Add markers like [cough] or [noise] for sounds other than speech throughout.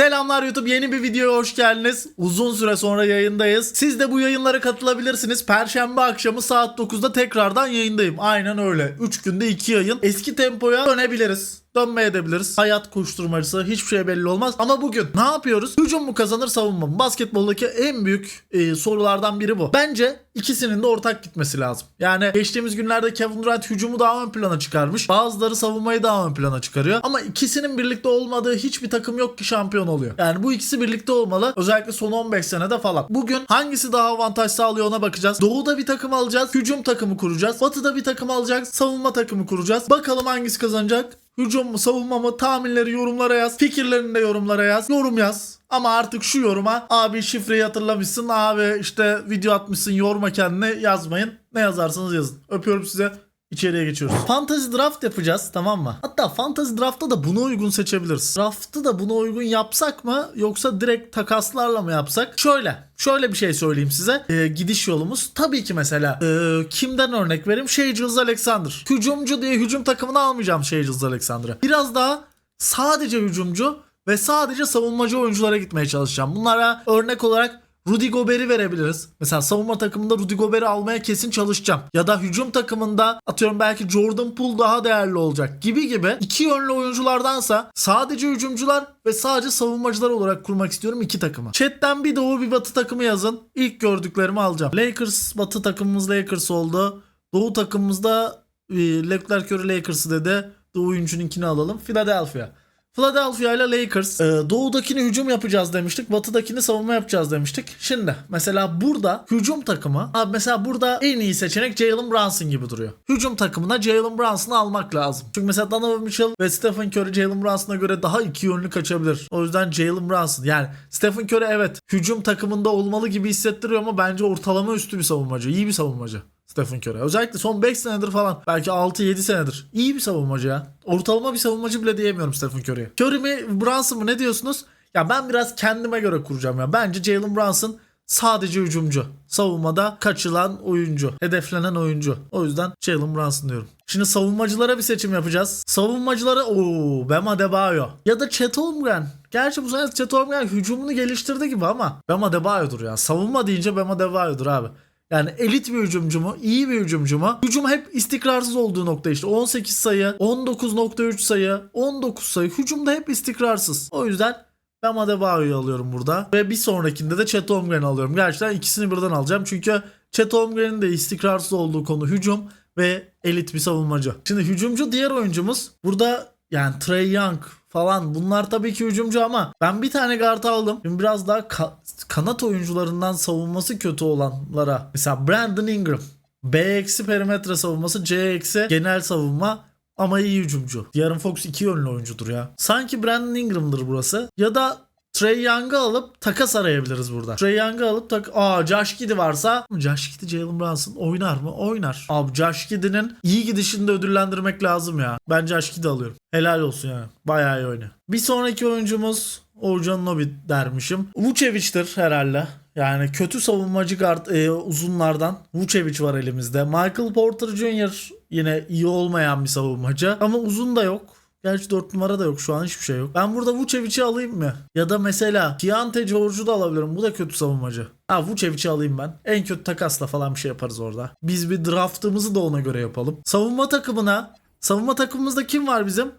Selamlar YouTube yeni bir videoya hoş geldiniz. Uzun süre sonra yayındayız. Siz de bu yayınlara katılabilirsiniz. Perşembe akşamı saat 9'da tekrardan yayındayım. Aynen öyle. 3 günde 2 yayın. Eski tempoya dönebiliriz. Dönmeye edebiliriz. Hayat koşturmacısı hiçbir şey belli olmaz. Ama bugün ne yapıyoruz? Hücum mu kazanır savunma mı? Basketboldaki en büyük e, sorulardan biri bu. Bence ikisinin de ortak gitmesi lazım. Yani geçtiğimiz günlerde Kevin Durant hücumu daha ön plana çıkarmış. Bazıları savunmayı daha ön plana çıkarıyor. Ama ikisinin birlikte olmadığı hiçbir takım yok ki şampiyon oluyor. Yani bu ikisi birlikte olmalı. Özellikle son 15 senede falan. Bugün hangisi daha avantaj sağlıyor ona bakacağız. Doğuda bir takım alacağız. Hücum takımı kuracağız. Batıda bir takım alacağız. Savunma takımı kuracağız. Bakalım hangisi kazanacak? Hücum mu savunma mı tahminleri yorumlara yaz. Fikirlerini de yorumlara yaz. Yorum yaz. Ama artık şu yoruma abi şifreyi hatırlamışsın abi işte video atmışsın yorma kendini yazmayın. Ne yazarsanız yazın. Öpüyorum size. İçeriye geçiyoruz. Fantasy draft yapacağız tamam mı? Hatta fantasy draftta da buna uygun seçebiliriz. Draftı da buna uygun yapsak mı yoksa direkt takaslarla mı yapsak? Şöyle. Şöyle bir şey söyleyeyim size. Ee, gidiş yolumuz tabii ki mesela ee, kimden örnek vereyim? Shea Gilgeous Alexander. Hücumcu diye hücum takımını almayacağım Shea Gilgeous Alexander'ı. Biraz daha sadece hücumcu ve sadece savunmacı oyunculara gitmeye çalışacağım. Bunlara örnek olarak Rudy Gobert'i verebiliriz. Mesela savunma takımında Rudy Gobert'i almaya kesin çalışacağım. Ya da hücum takımında atıyorum belki Jordan Poole daha değerli olacak gibi gibi iki yönlü oyunculardansa sadece hücumcular ve sadece savunmacılar olarak kurmak istiyorum iki takımı. Chat'ten bir doğu bir batı takımı yazın. İlk gördüklerimi alacağım. Lakers batı takımımız Lakers oldu. Doğu takımımızda e, Leclerc Curry Lakers'ı dedi. Doğu oyuncunun alalım. Philadelphia. Philadelphia ile Lakers. Ee, doğudakini hücum yapacağız demiştik. Batıdakini savunma yapacağız demiştik. Şimdi mesela burada hücum takımı. Abi mesela burada en iyi seçenek Jalen Brunson gibi duruyor. Hücum takımına Jalen Brunson'ı almak lazım. Çünkü mesela Donovan Mitchell ve Stephen Curry Jalen Brunson'a göre daha iki yönlü kaçabilir. O yüzden Jalen Brunson. Yani Stephen Curry evet hücum takımında olmalı gibi hissettiriyor ama bence ortalama üstü bir savunmacı. iyi bir savunmacı. Stephen Curry. Özellikle son 5 senedir falan belki 6-7 senedir. İyi bir savunmacı ya. Ortalama bir savunmacı bile diyemiyorum Stephen Curry'e. Curry mi Brunson mu ne diyorsunuz? Ya ben biraz kendime göre kuracağım ya. Bence Jalen Brunson sadece hücumcu. Savunmada kaçılan oyuncu. Hedeflenen oyuncu. O yüzden Jalen Brunson diyorum. Şimdi savunmacılara bir seçim yapacağız. Savunmacılara ooo Bema Debayo. Ya da Chet Holmgren. Gerçi bu sene Chet Holmgren hücumunu geliştirdi gibi ama Bema Debayo'dur ya. Savunma deyince Bema Debayo'dur abi. Yani elit bir hücumcu mu? iyi bir hücumcu mu? Hücum hep istikrarsız olduğu nokta işte. 18 sayı, 19.3 sayı, 19 sayı. Hücumda hep istikrarsız. O yüzden ben Adebayo'yu alıyorum burada. Ve bir sonrakinde de Chet Holmgren'i alıyorum. Gerçekten ikisini birden alacağım. Çünkü Chet Holmgren'in de istikrarsız olduğu konu hücum ve elit bir savunmacı. Şimdi hücumcu diğer oyuncumuz. Burada yani Trey Young falan bunlar tabii ki hücumcu ama ben bir tane guard aldım. Şimdi biraz daha ka- kanat oyuncularından savunması kötü olanlara. Mesela Brandon Ingram. B eksi perimetre savunması C eksi genel savunma ama iyi hücumcu. Diğerın Fox iki yönlü oyuncudur ya. Sanki Brandon Ingram'dır burası. Ya da Trey Young'ı alıp takas arayabiliriz burada. Trey Young'ı alıp tak... Aa Josh Giddey varsa... Josh Giddey Jalen Brunson oynar mı? Oynar. Abi Josh Giddey'nin iyi gidişini de ödüllendirmek lazım ya. Ben Josh Giddey alıyorum. Helal olsun yani. Bayağı iyi oynuyor. Bir sonraki oyuncumuz Orjan Nobi dermişim. Vucevic'tir herhalde. Yani kötü savunmacı guard e, uzunlardan Vucevic var elimizde. Michael Porter Jr. yine iyi olmayan bir savunmacı. Ama uzun da yok. Gerçi 4 numara da yok şu an hiçbir şey yok. Ben burada Vucevic'i alayım mı? Ya da mesela Keontae George'u da alabilirim. Bu da kötü savunmacı. Ha Vucevic'i alayım ben. En kötü takasla falan bir şey yaparız orada. Biz bir draftımızı da ona göre yapalım. Savunma takımına savunma takımımızda kim var bizim?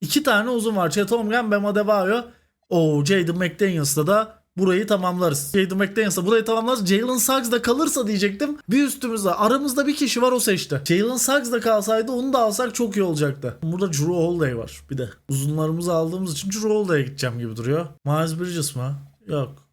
İki tane uzun var. Chet Holmgren, Bam Adebayo. O Jaden McDaniels'la da burayı tamamlarız. Jaden McDaniels'la burayı tamamlarız. Jalen Suggs da kalırsa diyecektim. Bir üstümüzde aramızda bir kişi var o seçti. Jalen Suggs da kalsaydı onu da alsak çok iyi olacaktı. Burada Drew Holiday var bir de. Uzunlarımızı aldığımız için Drew Holiday'e gideceğim gibi duruyor. Miles Bridges mı? Yok.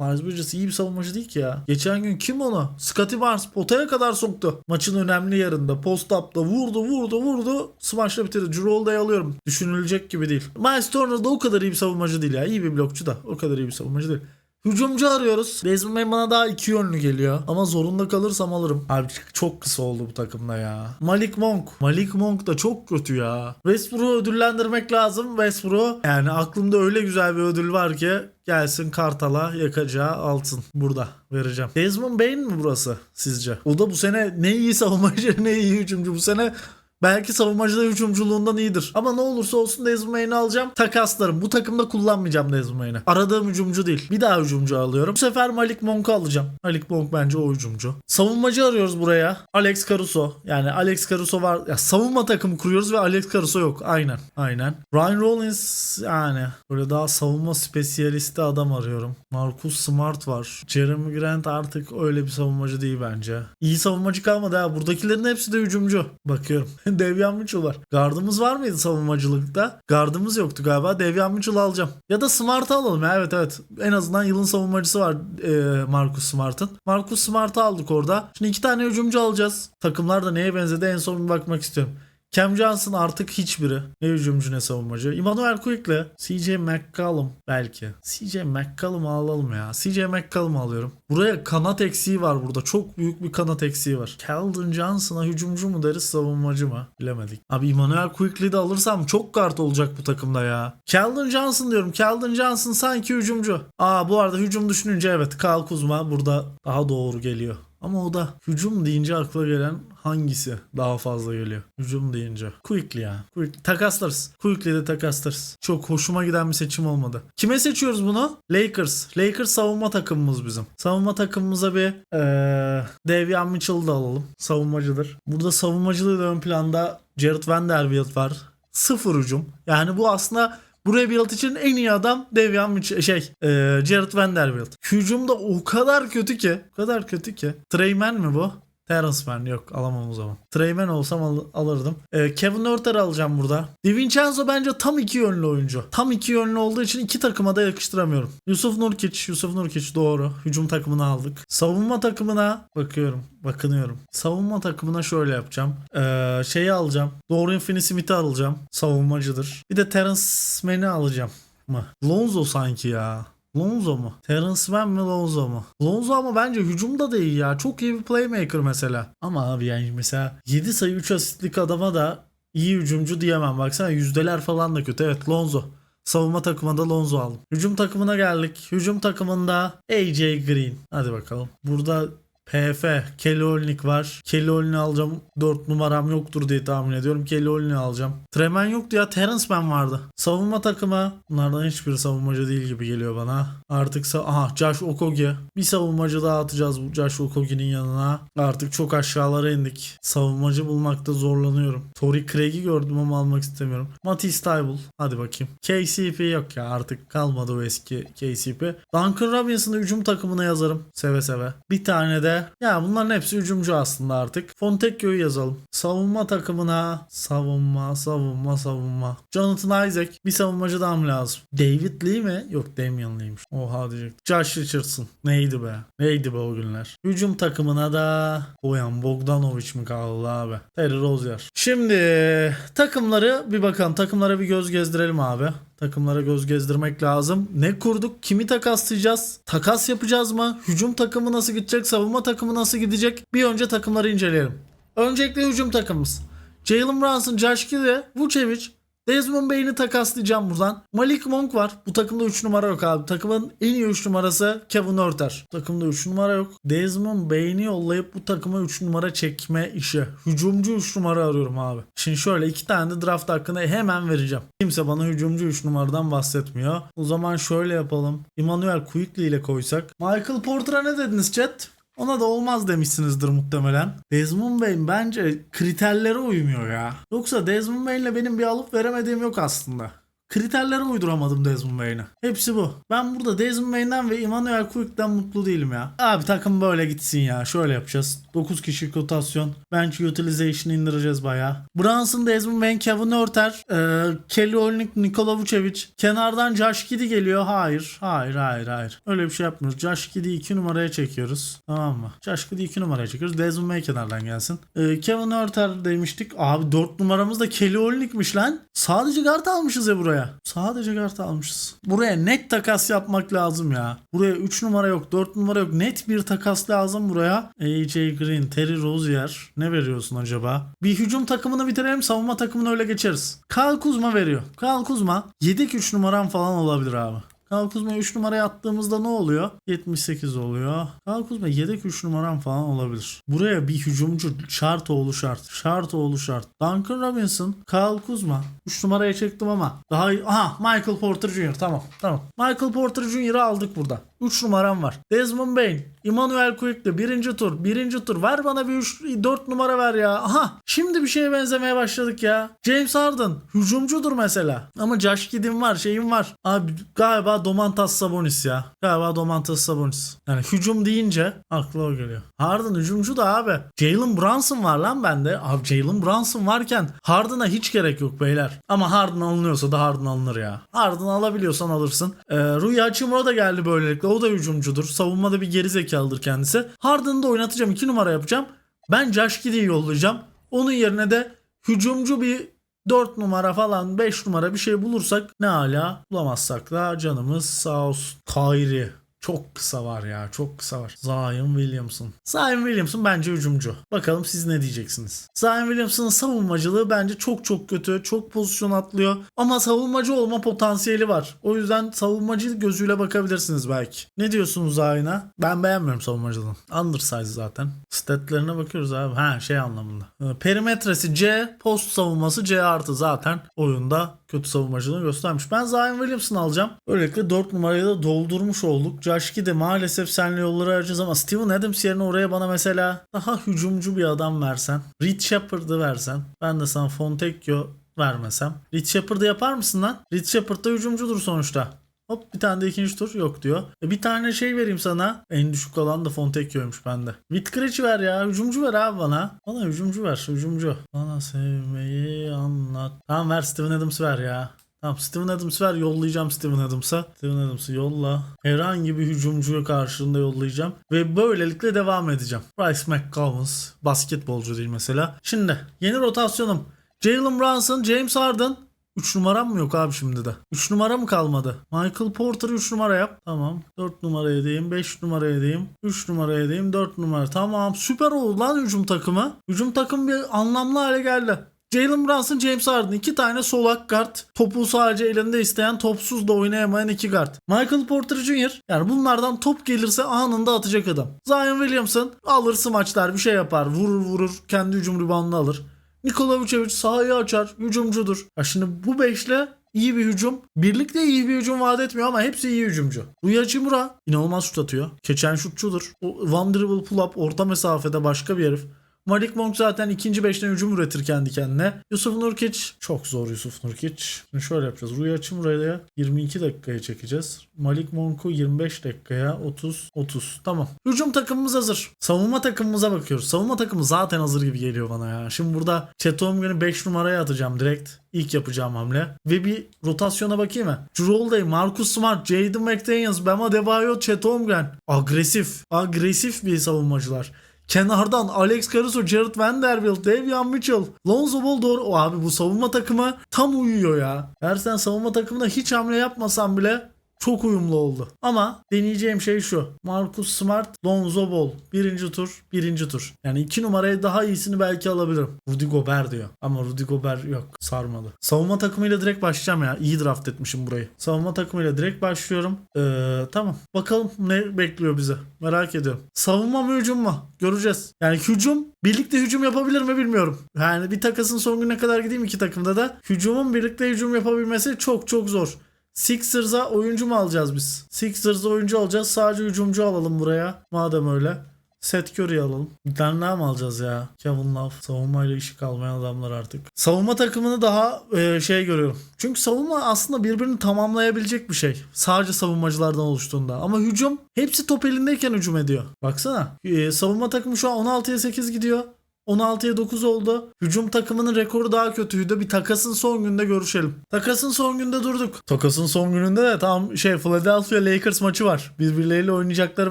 Miles Bridges iyi bir savunmacı değil ki ya. Geçen gün kim onu? Scottie Barnes potaya kadar soktu. Maçın önemli yarında. Post-up'ta vurdu vurdu vurdu. Smash'la bitirdi. Holiday'ı alıyorum. Düşünülecek gibi değil. Miles Turner da o kadar iyi bir savunmacı değil ya. İyi bir blokçu da. O kadar iyi bir savunmacı değil. Hücumcu arıyoruz. Desmond Bain bana daha iki yönlü geliyor. Ama zorunda kalırsam alırım. Abi çok kısa oldu bu takımda ya. Malik Monk. Malik Monk da çok kötü ya. Westbrook'u ödüllendirmek lazım. Westbrook yani aklımda öyle güzel bir ödül var ki gelsin Kartal'a yakacağı altın. Burada vereceğim. Desmond Bain mi burası sizce? O da bu sene ne iyi savunmacı [laughs] ne iyi hücumcu. Bu sene Belki savunmacıda hücumculuğundan iyidir. Ama ne olursa olsun Desmond alacağım. Takaslarım. Bu takımda kullanmayacağım Desmond. Aradığım hücumcu değil. Bir daha hücumcu alıyorum. Bu sefer Malik Monk'u alacağım. Malik Monk bence o hücumcu. Savunmacı arıyoruz buraya. Alex Caruso. Yani Alex Caruso var. Ya savunma takımı kuruyoruz ve Alex Caruso yok. Aynen. Aynen. Ryan Rollins yani böyle daha savunma spesiyalisti adam arıyorum. Marcus Smart var. Jeremy Grant artık öyle bir savunmacı değil bence. İyi savunmacı kalmadı ha. Buradakilerin hepsi de hücumcu. Bakıyorum. [laughs] Devyan Mitchell var. Gardımız var mıydı savunmacılıkta? Gardımız yoktu galiba. Devyan Mitchell'ı alacağım. Ya da Smart'ı alalım. Evet evet. En azından yılın savunmacısı var e, Marcus Smart'ın. Marcus Smart'ı aldık orada. Şimdi iki tane hücumcu alacağız. Takımlar da neye benzedi en son bir bakmak istiyorum. Cam Johnson artık hiçbiri. Ne hücumcu ne savunmacı. Emmanuel Quick'le CJ McCollum belki. CJ McCollum'u alalım ya. CJ McCollum'u alıyorum. Buraya kanat eksiği var burada. Çok büyük bir kanat eksiği var. Keldon Johnson'a hücumcu mu deriz savunmacı mı? Bilemedik. Abi Emmanuel Quick'li de alırsam çok kart olacak bu takımda ya. Keldon Johnson diyorum. Keldon Johnson sanki hücumcu. Aa bu arada hücum düşününce evet Kyle Kuzma burada daha doğru geliyor. Ama o da hücum deyince akla gelen hangisi daha fazla geliyor? Hücum deyince. Quickly ya. Quick. Takaslarız. Quickly de takaslarız. Çok hoşuma giden bir seçim olmadı. Kime seçiyoruz bunu? Lakers. Lakers savunma takımımız bizim. Savunma takımımıza bir ee, Davion Mitchell da alalım. Savunmacıdır. Burada savunmacılığı ön planda Jared Vanderbilt var. Sıfır hücum. Yani bu aslında Buraya build için en iyi adam Devian şey e, Jared Vanderbilt. Hücumda o kadar kötü ki. O kadar kötü ki. Treyman mi bu? Terence Mann yok alamam o zaman. Treyman olsam al- alırdım. Ee, Kevin Örter alacağım burada. DiVincenzo bence tam iki yönlü oyuncu. Tam iki yönlü olduğu için iki takıma da yakıştıramıyorum. Yusuf Nurkic, Yusuf Nurkic doğru. Hücum takımını aldık. Savunma takımına bakıyorum, bakınıyorum. Savunma takımına şöyle yapacağım. Ee, şeyi alacağım. Dorian Finney-Smith'i alacağım. Savunmacıdır. Bir de Terence Mann'i alacağım mı? Lonzo sanki ya. Lonzo mu? Terence Mann mi Lonzo mu? Lonzo ama bence hücumda da iyi ya. Çok iyi bir playmaker mesela. Ama abi yani mesela 7 sayı 3 asistlik adama da iyi hücumcu diyemem. Baksana yüzdeler falan da kötü. Evet Lonzo. Savunma takımında Lonzo aldım. Hücum takımına geldik. Hücum takımında AJ Green. Hadi bakalım. Burada PF, Kelly Olynyk var. Kelly Olynyk'i alacağım. 4 numaram yoktur diye tahmin ediyorum. Kelly Olynyk'i alacağım. Treman yoktu ya. Terence Mann vardı. Savunma takımı. Bunlardan hiçbiri savunmacı değil gibi geliyor bana. Artık sa- aha Josh Okogie. Bir savunmacı daha atacağız bu Josh Okogie'nin yanına. Artık çok aşağılara indik. Savunmacı bulmakta zorlanıyorum. Tori Craig'i gördüm ama almak istemiyorum. Matisse Tybul. Hadi bakayım. KCP yok ya artık kalmadı o eski KCP. Duncan Robinson'ı hücum takımına yazarım. Seve seve. Bir tane de ya bunların hepsi hücumcu aslında artık. Fontecchio'yu yazalım. Savunma takımına savunma savunma savunma. Jonathan Isaac bir savunmacı daha mı lazım? David Lee mi? Yok Damian Lee'ymiş. Oha diyecek. Josh Richardson. Neydi be? Neydi be o günler? Hücum takımına da Boyan Bogdanovic mi kaldı abi? Terry Rozier. Şimdi takımları bir bakalım. Takımlara bir göz gezdirelim abi. Takımlara göz gezdirmek lazım. Ne kurduk? Kimi takaslayacağız? Takas yapacağız mı? Hücum takımı nasıl gidecek? Savunma takımı nasıl gidecek? Bir önce takımları inceleyelim. Öncelikle hücum takımımız. Jalen Brunson, Josh Giddey, Vucevic, Desmond Bain'i takaslayacağım buradan. Malik Monk var. Bu takımda 3 numara yok abi. Takımın en iyi 3 numarası Kevin Örter. Takımda 3 numara yok. Desmond Bain'i yollayıp bu takıma 3 numara çekme işi. Hücumcu 3 numara arıyorum abi. Şimdi şöyle iki tane de draft hakkında hemen vereceğim. Kimse bana hücumcu 3 numaradan bahsetmiyor. O zaman şöyle yapalım. Emmanuel Quickly ile koysak. Michael Porter'a ne dediniz chat? Ona da olmaz demişsinizdir muhtemelen. Desmond Bain bence kriterlere uymuyor ya. Yoksa Desmond Bain'le benim bir alıp veremediğim yok aslında. Kriterlere uyduramadım Desmond Bain'i. Hepsi bu. Ben burada Desmond Bain'den ve Emmanuel Quick'ten mutlu değilim ya. Abi takım böyle gitsin ya. Şöyle yapacağız. 9 kişi rotasyon. Bench utilization indireceğiz bayağı. Brunson, Desmond Bain, Kevin Örter, e, Kelly Olynyk, Nikola Vucevic. Kenardan Josh Giddey geliyor. Hayır. Hayır, hayır, hayır. Öyle bir şey yapmıyoruz. Josh Giddey'i 2 numaraya çekiyoruz. Tamam mı? Josh Giddey'i 2 numaraya çekiyoruz. Desmond Bain kenardan gelsin. E, Kevin Örter demiştik. Abi 4 numaramız da Kelly Olynyk'miş lan. Sadece guard almışız ya buraya. Sadece guard almışız. Buraya net takas yapmak lazım ya. Buraya 3 numara yok, 4 numara yok. Net bir takas lazım buraya. AJ Green, Terry Rozier. Ne veriyorsun acaba? Bir hücum takımını bitirelim, savunma takımını öyle geçeriz. Kyle veriyor. Kyle Kuzma yedek 3 numaram falan olabilir abi. Kyle Kuzma 3 numaraya attığımızda ne oluyor? 78 oluyor. Kyle Kuzma yedek 3 numaram falan olabilir. Buraya bir hücumcu şart oğlu şart. Şart oğlu şart. Duncan Robinson, Kyle Kuzma. 3 numaraya çektim ama daha iyi. Aha Michael Porter Jr. Tamam tamam. Michael Porter Jr.'ı aldık burada. 3 numaram var. Desmond Bain, Emmanuel Quickly birinci tur. Birinci tur. Ver bana bir 3 4 numara ver ya. Aha şimdi bir şeye benzemeye başladık ya. James Harden hücumcudur mesela. Ama Josh Giddey'im var şeyim var. Abi galiba Domantas Sabonis ya. Galiba Domantas Sabonis. Yani hücum deyince akla o geliyor. Harden hücumcu da abi. Jalen Brunson var lan bende. Abi Jalen Brunson varken Harden'a hiç gerek yok beyler. Ama Harden alınıyorsa da Harden alınır ya. Harden alabiliyorsan alırsın. Ee, Rui Hachimura da geldi böylelikle. O da hücumcudur. Savunmada bir geri zekalıdır kendisi. Harden'ı da oynatacağım. 2 numara yapacağım. Ben Josh Giddey'i yollayacağım. Onun yerine de hücumcu bir 4 numara falan 5 numara bir şey bulursak ne hala bulamazsak da canımız sağ olsun. Kyrie. Çok kısa var ya çok kısa var. Zion Williamson. Zion Williamson bence hücumcu. Bakalım siz ne diyeceksiniz? Zion Williamson'ın savunmacılığı bence çok çok kötü. Çok pozisyon atlıyor. Ama savunmacı olma potansiyeli var. O yüzden savunmacı gözüyle bakabilirsiniz belki. Ne diyorsunuz Zion'a? Ben beğenmiyorum savunmacılığını. Undersize zaten. Statlerine bakıyoruz abi. Ha şey anlamında. Ee, Perimetresi C, post savunması C artı zaten oyunda kötü savunmacılığını göstermiş. Ben Zion Williamson'ı alacağım. Böylelikle 4 numarayı da doldurmuş olduk. Josh de maalesef senle yolları ayıracağız ama Steven Adams yerine oraya bana mesela daha hücumcu bir adam versen. Reed Shepard'ı versen. Ben de sana Fontecchio vermesem. Reed Shepard'ı yapar mısın lan? Reed Shepard da hücumcudur sonuçta. Hop bir tane de ikinci tur yok diyor. E, bir tane şey vereyim sana. En düşük olan da Fontecchio'ymuş bende. Whitcridge ver ya. Hücumcu ver abi bana. Bana hücumcu ver. Hücumcu. Bana sevmeyi anlat. Tamam ver Steven Adams ver ya. Tamam Steven Adams ver yollayacağım Steven Adams'a. Steven Adams'ı yolla. Herhangi bir hücumcuyu karşılığında yollayacağım. Ve böylelikle devam edeceğim. Bryce McCollums basketbolcu değil mesela. Şimdi yeni rotasyonum. Jalen Brunson, James Harden. 3 numaram mı yok abi şimdi de? 3 numara mı kalmadı? Michael Porter 3 numara yap. Tamam. 4 numara edeyim. 5 numara edeyim. 3 numara edeyim. 4 numara. Tamam. Süper oldu lan hücum takımı. Hücum takım bir anlamlı hale geldi. Jalen Brunson, James Harden. iki tane solak guard. Topu sadece elinde isteyen, topsuz da oynayamayan iki guard. Michael Porter Jr. Yani bunlardan top gelirse anında atacak adam. Zion Williamson alır smaçlar bir şey yapar. Vurur vurur. Kendi hücum reboundını alır. Nikola Vucevic sahayı açar. Hücumcudur. Ya şimdi bu beşle iyi bir hücum. Birlikte iyi bir hücum vaat etmiyor ama hepsi iyi hücumcu. Rui Hachimura inanılmaz şut atıyor. Keçen şutçudur. O one dribble pull up orta mesafede başka bir herif. Malik Monk zaten ikinci beşten hücum üretir kendi kendine. Yusuf Nurkic çok zor Yusuf Nurkic. Şimdi şöyle yapacağız. Rui Hachimura'ya 22 dakikaya çekeceğiz. Malik Monk'u 25 dakikaya 30 30. Tamam. Hücum takımımız hazır. Savunma takımımıza bakıyoruz. Savunma takımı zaten hazır gibi geliyor bana ya. Şimdi burada Chetomgen'i 5 numaraya atacağım direkt. İlk yapacağım hamle. Ve bir rotasyona bakayım mı? Holiday, Marcus Smart, Jaden McDaniels, Bama Debayo, Chetomgen. Agresif. Agresif bir savunmacılar. Kenardan Alex Caruso, Jared Vanderbilt, Davion Mitchell, Lonzo Ball doğru. O abi bu savunma takımı tam uyuyor ya. Eğer sen savunma takımına hiç hamle yapmasan bile çok uyumlu oldu. Ama deneyeceğim şey şu. Marcus Smart, Lonzo Ball. Birinci tur, birinci tur. Yani iki numaraya daha iyisini belki alabilirim. Rudy Gobert diyor. Ama Rudy Gobert yok. Sarmadı. Savunma takımıyla direkt başlayacağım ya. İyi draft etmişim burayı. Savunma takımıyla direkt başlıyorum. Ee, tamam. Bakalım ne bekliyor bize. Merak ediyorum. Savunma mı hücum mu? Göreceğiz. Yani hücum birlikte hücum yapabilir mi bilmiyorum. Yani bir takasın son gününe kadar gideyim iki takımda da. Hücumun birlikte hücum yapabilmesi çok çok zor. Sixers'a oyuncu mu alacağız biz? Sixers'a oyuncu alacağız. Sadece hücumcu alalım buraya. Madem öyle. Seth Curry alalım. Bir tane daha mı alacağız ya? Kevin Love. Savunmayla işi kalmayan adamlar artık. Savunma takımını daha e, şey görüyorum. Çünkü savunma aslında birbirini tamamlayabilecek bir şey. Sadece savunmacılardan oluştuğunda. Ama hücum hepsi top elindeyken hücum ediyor. Baksana. E, savunma takımı şu an 16'ya 8 gidiyor. 16'ya 9 oldu. Hücum takımının rekoru daha kötüydü. Bir takasın son günde görüşelim. Takasın son günde durduk. Takasın son gününde de tam şey Philadelphia Lakers maçı var. Birbirleriyle oynayacakları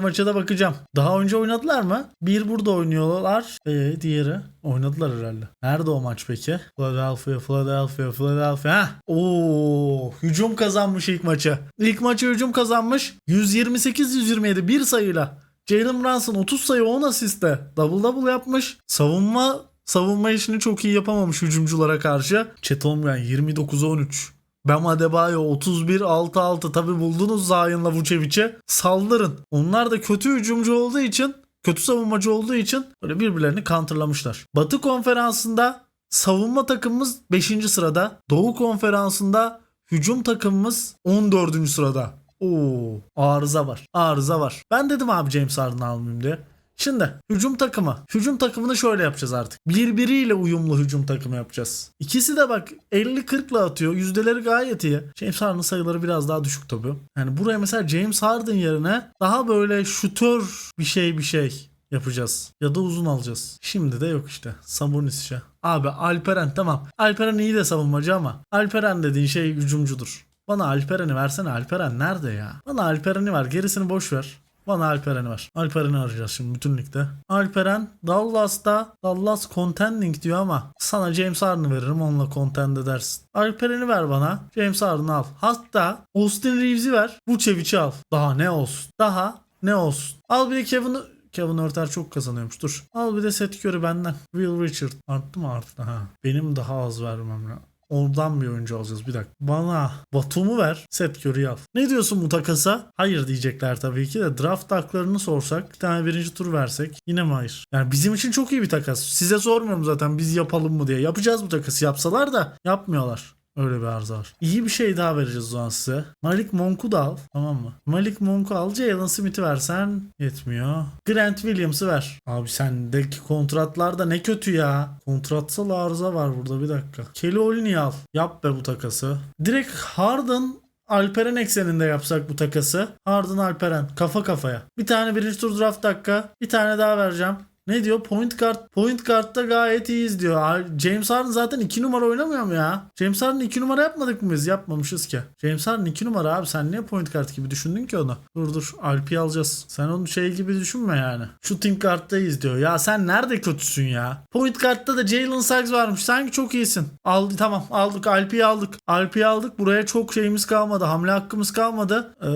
maça da bakacağım. Daha önce oynadılar mı? Bir burada oynuyorlar. Ee, diğeri oynadılar herhalde. Nerede o maç peki? Philadelphia, Philadelphia, Philadelphia. Heh. Oo, hücum kazanmış ilk maçı. İlk maçı hücum kazanmış. 128-127 bir sayıyla. Jalen Brunson 30 sayı 10 asiste double double yapmış. Savunma savunma işini çok iyi yapamamış hücumculara karşı. Chet Holmgren 29'a 13. Bam Adebayo 31-6-6 tabi buldunuz Zayn'la Vucevic'i saldırın. Onlar da kötü hücumcu olduğu için kötü savunmacı olduğu için böyle birbirlerini counterlamışlar. Batı konferansında savunma takımımız 5. sırada. Doğu konferansında hücum takımımız 14. sırada. Oo, arıza var. Arıza var. Ben dedim abi James Harden'ı almayayım diye. Şimdi hücum takımı. Hücum takımını şöyle yapacağız artık. Birbiriyle uyumlu hücum takımı yapacağız. İkisi de bak 50-40'la atıyor. Yüzdeleri gayet iyi. James Harden'ın sayıları biraz daha düşük tabii. Yani buraya mesela James Harden yerine daha böyle şutör bir şey bir şey yapacağız. Ya da uzun alacağız. Şimdi de yok işte. Sabonis işe. Abi Alperen tamam. Alperen iyi de savunmacı ama Alperen dediğin şey hücumcudur. Bana Alperen'i versene. Alperen nerede ya? Bana Alperen'i ver. Gerisini boş ver. Bana Alperen'i ver. Alperen'i arayacağız şimdi bütün ligde. Alperen Dallas'ta Dallas contending diyor ama sana James Harden'ı veririm onunla contend edersin. Alperen'i ver bana. James Harden'ı al. Hatta Austin Reeves'i ver. Vucevic'i al. Daha ne olsun? Daha ne olsun? Al bir de Kevin'i Kevin Örter çok kazanıyormuş. Dur. Al bir de Seth Curry benden. Will Richard. Arttı mı arttı? Ha. Benim daha az vermem lazım. Oradan bir oyuncu alacağız bir dakika. Bana Batum'u ver. Seth Curry'i al. Ne diyorsun bu takasa? Hayır diyecekler tabii ki de. Draft haklarını sorsak. Bir tane birinci tur versek. Yine mi hayır? Yani bizim için çok iyi bir takas. Size sormuyorum zaten biz yapalım mı diye. Yapacağız bu takası. Yapsalar da yapmıyorlar. Öyle bir arıza var. İyi bir şey daha vereceğiz o zaman size. Malik Monk'u da al. Tamam mı? Malik Monk'u al. Jalen Smith'i versen yetmiyor. Grant Williams'ı ver. Abi sendeki kontratlar da ne kötü ya. Kontratsal arıza var burada bir dakika. Kelly Olyny'i al. Yap be bu takası. Direkt Harden Alperen ekseninde yapsak bu takası. Harden Alperen kafa kafaya. Bir tane birinci tur draft dakika. Bir tane daha vereceğim. Ne diyor? Point guard. Point guard'da gayet iyiyiz diyor. James Harden zaten 2 numara oynamıyor mu ya? James Harden 2 numara yapmadık mı biz? Yapmamışız ki. James Harden 2 numara abi. Sen niye point guard gibi düşündün ki onu? Dur dur. Alp'i alacağız. Sen onu şey gibi düşünme yani. Shooting guard'dayız diyor. Ya sen nerede kötüsün ya? Point guard'da da Jalen Suggs varmış. Sanki çok iyisin. Aldı tamam aldık. Alp'i aldık. Alp'i aldık. Buraya çok şeyimiz kalmadı. Hamle hakkımız kalmadı. Ee,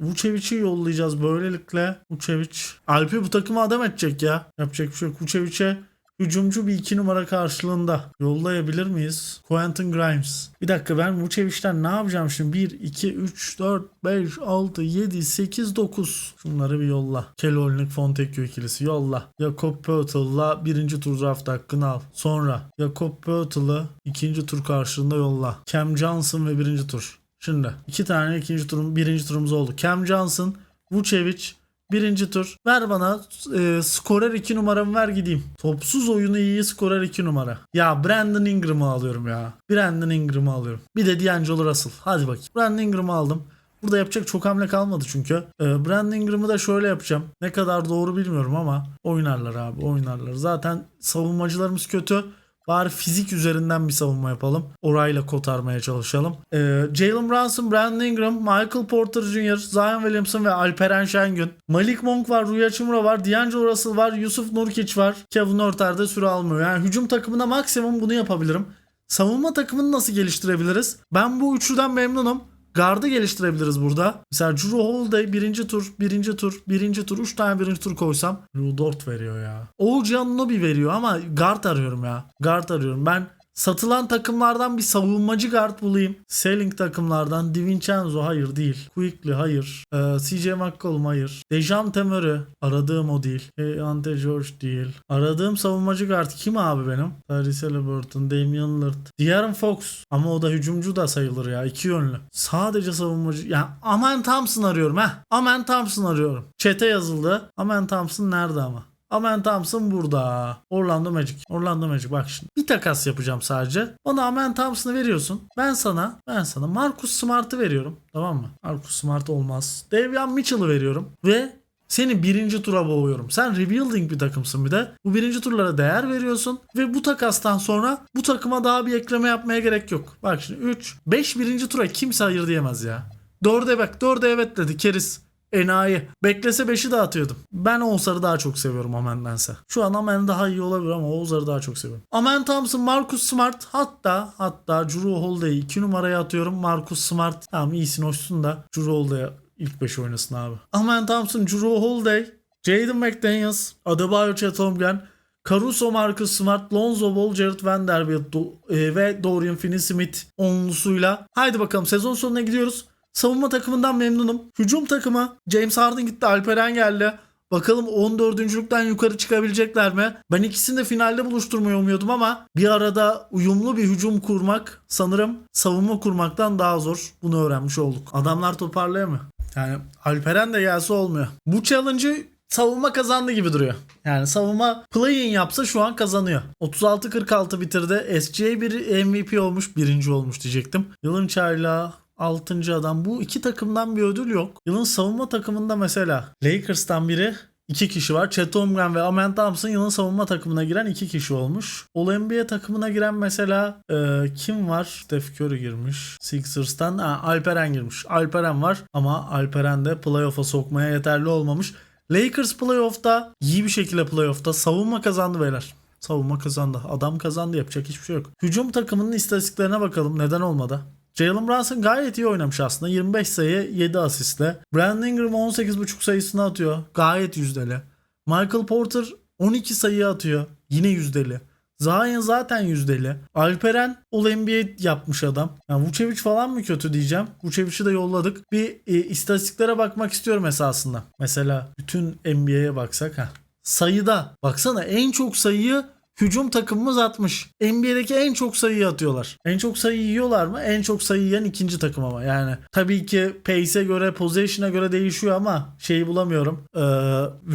Vucevic'i yollayacağız böylelikle. Vucevic. Alp'i bu takıma adam edecek ya. Yapacak bir şey yok. Vucevic'e hücumcu bir iki numara karşılığında yollayabilir miyiz? Quentin Grimes. Bir dakika ben Vucevic'ten ne yapacağım şimdi? 1, 2, 3, 4, 5, 6, 7, 8, 9. Şunları bir yolla. Kelolnik Fontecchio ikilisi yolla. Jakob Pötl'la birinci tur draft hakkını al. Sonra Jakob Pötl'ı ikinci tur karşılığında yolla. Cam Johnson ve birinci tur. Şimdi iki tane ikinci turum, birinci turumuz oldu. Cam Johnson, Vucevic, Birinci tur. Ver bana e, skorer 2 numaramı ver gideyim. Topsuz oyunu iyi skorer 2 numara. Ya Brandon Ingram'ı alıyorum ya. Brandon Ingram'ı alıyorum. Bir de D'Angelo Russell. Hadi bakayım. Brandon Ingram'ı aldım. Burada yapacak çok hamle kalmadı çünkü. E, Brandon Ingram'ı da şöyle yapacağım. Ne kadar doğru bilmiyorum ama oynarlar abi oynarlar. Zaten savunmacılarımız kötü. Bari fizik üzerinden bir savunma yapalım. Orayla kotarmaya çalışalım. Ee, Jalen Brunson, Brandon Ingram, Michael Porter Jr., Zion Williamson ve Alperen Şengün. Malik Monk var, Rüya Çimura var, D'Angelo Russell var, Yusuf Nurkic var. Kevin Örter de süre almıyor. Yani hücum takımında maksimum bunu yapabilirim. Savunma takımını nasıl geliştirebiliriz? Ben bu üçlüden memnunum. Guard'ı geliştirebiliriz burada. Mesela Drew Holiday birinci tur, birinci tur, birinci tur, üç tane birinci tur koysam. Drew Dort veriyor ya. Oğulcan Nobi veriyor ama guard arıyorum ya. Guard arıyorum. Ben satılan takımlardan bir savunmacı guard bulayım. Selling takımlardan DiVincenzo hayır değil. Quickly hayır. Ee, CJ McCollum hayır. Dejan Murray aradığım o değil. Hey, Ante George değil. Aradığım savunmacı guard kim abi benim? Tyrese Halliburton, Damian Lillard. De'Aaron Fox. Ama o da hücumcu da sayılır ya. iki yönlü. Sadece savunmacı. Ya Aman Thompson arıyorum ha. Aman Thompson arıyorum. Çete yazıldı. Aman Thompson nerede ama? Aman Thompson burada. Orlando Magic. Orlando Magic bak şimdi. Bir takas yapacağım sadece. Bana Aman Thompson'ı veriyorsun. Ben sana ben sana Marcus Smart'ı veriyorum. Tamam mı? Marcus Smart olmaz. Davion Mitchell'ı veriyorum. Ve seni birinci tura boğuyorum. Sen rebuilding bir takımsın bir de. Bu birinci turlara değer veriyorsun. Ve bu takastan sonra bu takıma daha bir ekleme yapmaya gerek yok. Bak şimdi 3, 5 birinci tura kimse hayır diyemez ya. 4'e bak 4'e evet dedi keriz. Enayi. Beklese 5'i dağıtıyordum. Ben Oğuzhar'ı daha çok seviyorum Amen'dense. Şu an Amen daha iyi olabilir ama Oğuzhar'ı daha çok seviyorum. Amen Thompson, Marcus Smart hatta hatta Drew Holiday'i 2 numaraya atıyorum. Marcus Smart tamam iyisin hoşsun da Drew Holiday'a ilk 5 oynasın abi. Amen Thompson, Drew Holiday, Jaden McDaniels, Adebayo Chetholmgren, Caruso, Marcus Smart, Lonzo Ball, Jared Vanderbilt e, ve Dorian Finney-Smith onlusuyla. Haydi bakalım sezon sonuna gidiyoruz. Savunma takımından memnunum. Hücum takımı James Harden gitti, Alperen geldi. Bakalım 14.lükten yukarı çıkabilecekler mi? Ben ikisini de finalde buluşturmayı umuyordum ama bir arada uyumlu bir hücum kurmak sanırım savunma kurmaktan daha zor. Bunu öğrenmiş olduk. Adamlar toparlayamıyor. Yani Alperen de gelse olmuyor. Bu challenge'ı savunma kazandı gibi duruyor. Yani savunma play-in yapsa şu an kazanıyor. 36-46 bitirdi. SGA bir MVP olmuş, birinci olmuş diyecektim. Yılın çaylağı 6. adam. Bu iki takımdan bir ödül yok. Yılın savunma takımında mesela Lakers'tan biri iki kişi var. Chet Holmgren ve Amen Thompson yılın savunma takımına giren iki kişi olmuş. All NBA takımına giren mesela e, kim var? Steph Curry girmiş. Sixers'tan ha, Alperen girmiş. Alperen var ama Alperen de playoff'a sokmaya yeterli olmamış. Lakers playoff'ta iyi bir şekilde playoff'ta savunma kazandı beyler. Savunma kazandı. Adam kazandı yapacak hiçbir şey yok. Hücum takımının istatistiklerine bakalım. Neden olmadı? Jalen Brunson gayet iyi oynamış aslında. 25 sayı 7 asistle. Brandon Ingram 18.5 sayısını atıyor. Gayet yüzdeli. Michael Porter 12 sayı atıyor. Yine yüzdeli. Zion zaten yüzdeli. Alperen All NBA yapmış adam. Yani Vucevic falan mı kötü diyeceğim. Vucevic'i de yolladık. Bir e, istatistiklere bakmak istiyorum esasında. Mesela bütün NBA'ye baksak. ha Sayıda. Baksana en çok sayıyı hücum takımımız atmış. NBA'deki en çok sayıyı atıyorlar. En çok sayı yiyorlar mı? En çok sayı yiyen ikinci takım ama. Yani tabii ki pace'e göre, possession'a göre değişiyor ama şeyi bulamıyorum. Ee,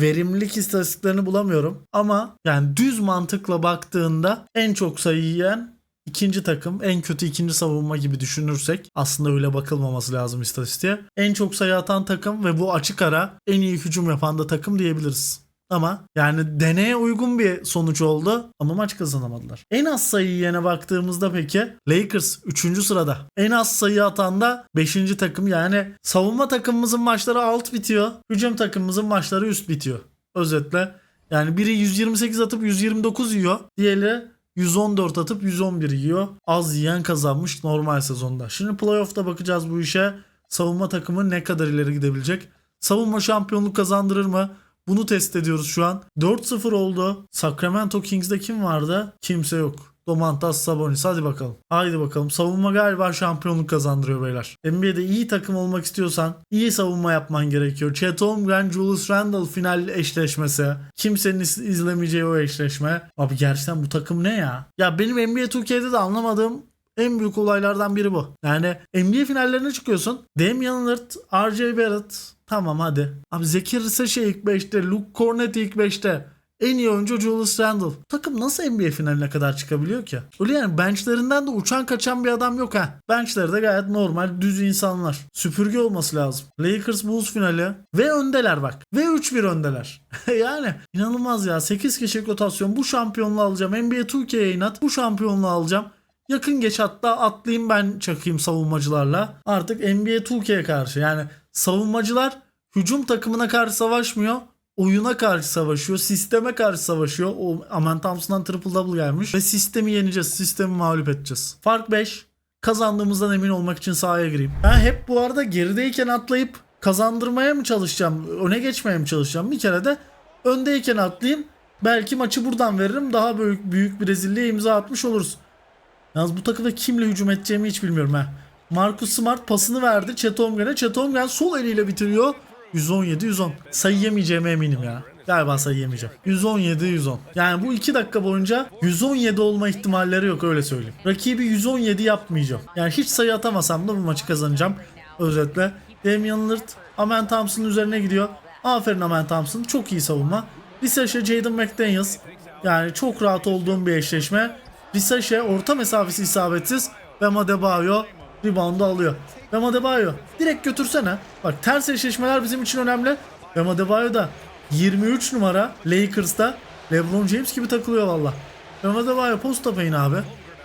verimlilik istatistiklerini bulamıyorum. Ama yani düz mantıkla baktığında en çok sayı yiyen İkinci takım en kötü ikinci savunma gibi düşünürsek aslında öyle bakılmaması lazım istatistiğe. En çok sayı atan takım ve bu açık ara en iyi hücum yapan da takım diyebiliriz. Ama yani deneye uygun bir sonuç oldu ama maç kazanamadılar. En az sayı yiyene baktığımızda peki Lakers 3. sırada. En az sayı atan da 5. takım yani savunma takımımızın maçları alt bitiyor. Hücum takımımızın maçları üst bitiyor. Özetle yani biri 128 atıp 129 yiyor. Diğeri 114 atıp 111 yiyor. Az yiyen kazanmış normal sezonda. Şimdi playoff'ta bakacağız bu işe. Savunma takımı ne kadar ileri gidebilecek? Savunma şampiyonluk kazandırır mı? Bunu test ediyoruz şu an. 4-0 oldu. Sacramento Kings'de kim vardı? Kimse yok. Domantas Sabonis. Hadi bakalım. Haydi bakalım. Savunma galiba şampiyonluk kazandırıyor beyler. NBA'de iyi takım olmak istiyorsan iyi savunma yapman gerekiyor. Chet Holmgren, Julius Randle final eşleşmesi. Kimsenin iz- izlemeyeceği o eşleşme. Abi gerçekten bu takım ne ya? Ya benim NBA Türkiye'de de anlamadığım en büyük olaylardan biri bu. Yani NBA finallerine çıkıyorsun. Damian Lillard, RJ Barrett. Tamam hadi. Abi Zekir Seşe ilk 5'te. Luke Cornet ilk 5'te. En iyi oyuncu Julius Randle. Takım nasıl NBA finaline kadar çıkabiliyor ki? Öyle yani benchlerinden de uçan kaçan bir adam yok ha. Benchleri de gayet normal düz insanlar. Süpürge olması lazım. Lakers Bulls finali ve öndeler bak. Ve 3-1 öndeler. [laughs] yani inanılmaz ya. 8 kişilik rotasyon. Bu şampiyonluğu alacağım. NBA 2K'ye inat. Bu şampiyonluğu alacağım. Yakın geç hatta atlayayım ben çakayım savunmacılarla. Artık NBA 2K'ye karşı yani savunmacılar hücum takımına karşı savaşmıyor. Oyuna karşı savaşıyor. Sisteme karşı savaşıyor. O Aman Thompson'dan triple double gelmiş. Ve sistemi yeneceğiz. Sistemi mağlup edeceğiz. Fark 5. Kazandığımızdan emin olmak için sahaya gireyim. Ben hep bu arada gerideyken atlayıp kazandırmaya mı çalışacağım? Öne geçmeye mi çalışacağım? Bir kere de öndeyken atlayayım. Belki maçı buradan veririm. Daha büyük, büyük bir rezilliğe imza atmış oluruz. Yalnız bu takımda kimle hücum edeceğimi hiç bilmiyorum ha. Marcus Smart pasını verdi. Chet Holmgren sol eliyle bitiriyor. 117-110. Sayı yemeyeceğime eminim ya. Galiba sayı yemeyeceğim. 117-110. Yani bu 2 dakika boyunca 117 olma ihtimalleri yok öyle söyleyeyim. Rakibi 117 yapmayacağım. Yani hiç sayı atamasam da bu maçı kazanacağım. Özetle. Damian Lillard Amen Thompson'ın üzerine gidiyor. Aferin Amen Thompson. Çok iyi savunma. Visasha Jaden McDaniels. Yani çok rahat olduğum bir eşleşme. Visasha orta mesafesi isabetsiz. Bam Adebayo reboundu alıyor. Bam Adebayo direkt götürsene. Bak ters eşleşmeler bizim için önemli. Bam Adebayo da 23 numara Lakers'ta LeBron James gibi takılıyor valla. Bam Adebayo post tapayın abi.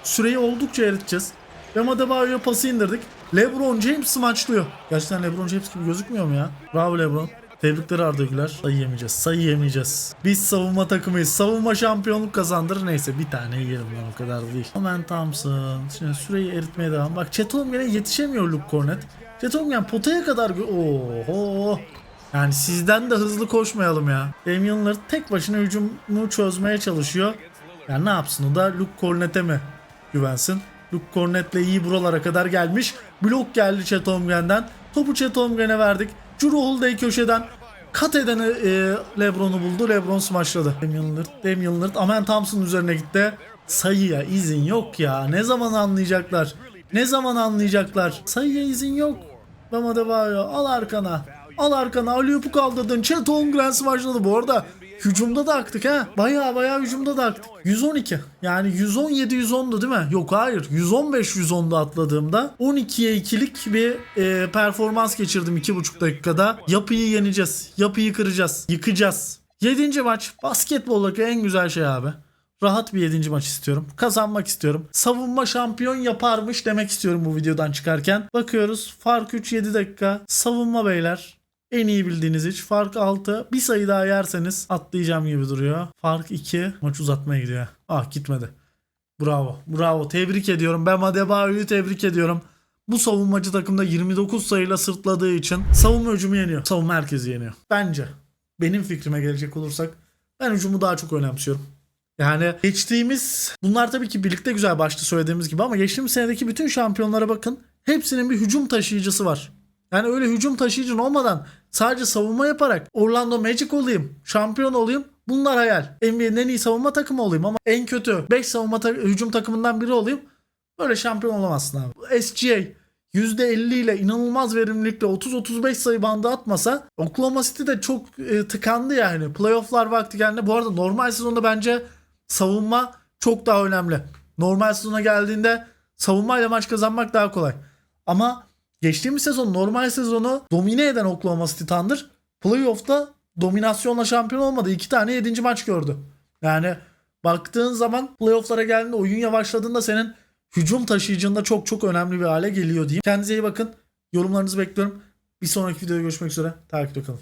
Süreyi oldukça eriteceğiz. Bam Adebayo'ya pası indirdik. LeBron James smaçlıyor. Gerçekten LeBron James gibi gözükmüyor mu ya? Bravo LeBron. Tebrikler Arda Güler. Sayı yemeyeceğiz. Sayı yemeyeceğiz. Biz savunma takımıyız. Savunma şampiyonluk kazandırır. Neyse bir tane yiyelim lan o kadar da değil. Aman Thompson. Şimdi süreyi eritmeye devam. Bak Chet Holmgren'e yetişemiyor Luke Cornet. Chet Holmgren potaya kadar... Oho. Yani sizden de hızlı koşmayalım ya. Damian tek başına hücumu çözmeye çalışıyor. Yani ne yapsın o da Luke Cornett'e mi güvensin? Luke Cornett'le iyi buralara kadar gelmiş. Blok geldi Chet Holmgren'den. Topu Chet Holmgren'e verdik. Drew Holiday köşeden kat edeni e, Lebron'u buldu. Lebron smaçladı. Damian Lillard, Damian Lillard Amen Thompson üzerine gitti. Sayıya izin yok ya. Ne zaman anlayacaklar? Ne zaman anlayacaklar? Sayıya izin yok. Bama da ya. Al arkana. Al arkana. Aliyup'u kaldırdın. Chet Holmgren smaçladı. Bu arada hücumda da aktık ha. Baya baya hücumda da aktık. 112. Yani 117 110'du değil mi? Yok hayır. 115 110'da atladığımda 12'ye 2'lik bir e, performans geçirdim 2,5 dakikada. Yapıyı yeneceğiz. Yapıyı kıracağız. Yıkacağız. 7. maç basketboldaki en güzel şey abi. Rahat bir 7. maç istiyorum. Kazanmak istiyorum. Savunma şampiyon yaparmış demek istiyorum bu videodan çıkarken. Bakıyoruz. Fark 3 7 dakika. Savunma beyler. En iyi bildiğiniz iş. Fark 6. Bir sayı daha yerseniz atlayacağım gibi duruyor. Fark 2. Maç uzatmaya gidiyor. Ah gitmedi. Bravo. Bravo. Tebrik ediyorum. Ben Adebayo'yu tebrik ediyorum. Bu savunmacı takımda 29 sayıyla sırtladığı için savunma hücumu yeniyor. Savunma herkesi yeniyor. Bence. Benim fikrime gelecek olursak ben hücumu daha çok önemsiyorum. Yani geçtiğimiz bunlar tabii ki birlikte güzel başta söylediğimiz gibi ama geçtiğimiz senedeki bütün şampiyonlara bakın. Hepsinin bir hücum taşıyıcısı var. Yani öyle hücum taşıyıcın olmadan sadece savunma yaparak Orlando Magic olayım, şampiyon olayım bunlar hayal. NBA'nin en iyi savunma takımı olayım ama en kötü 5 savunma ta- hücum takımından biri olayım. Böyle şampiyon olamazsın abi. SGA %50 ile inanılmaz verimlilikle 30-35 sayı bandı atmasa Oklahoma City de çok e, tıkandı yani. Playoff'lar vakti geldi. Bu arada normal sezonda bence savunma çok daha önemli. Normal sezona geldiğinde savunmayla maç kazanmak daha kolay. Ama geçtiğimiz sezon normal sezonu domine eden Oklahoma City Thunder playoff'ta dominasyonla şampiyon olmadı. İki tane yedinci maç gördü. Yani baktığın zaman playoff'lara geldiğinde oyun yavaşladığında senin hücum taşıyıcında çok çok önemli bir hale geliyor diyeyim. Kendinize iyi bakın. Yorumlarınızı bekliyorum. Bir sonraki videoda görüşmek üzere. Takipte kalın.